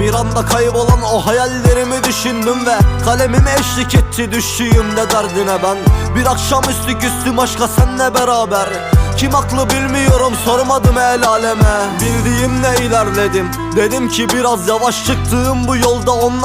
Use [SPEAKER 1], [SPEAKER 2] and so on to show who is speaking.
[SPEAKER 1] Bir anda kaybolan o hayallerimi düşündüm ve kalemim eşlik etti. Düştüğümde derdine ben? Bir akşamüstü küstüm aşka senle beraber. Kim haklı bilmiyorum sormadım el aleme. Bildiğimle ilerledim? Dedim ki biraz yavaş çıktığım bu yolda onlar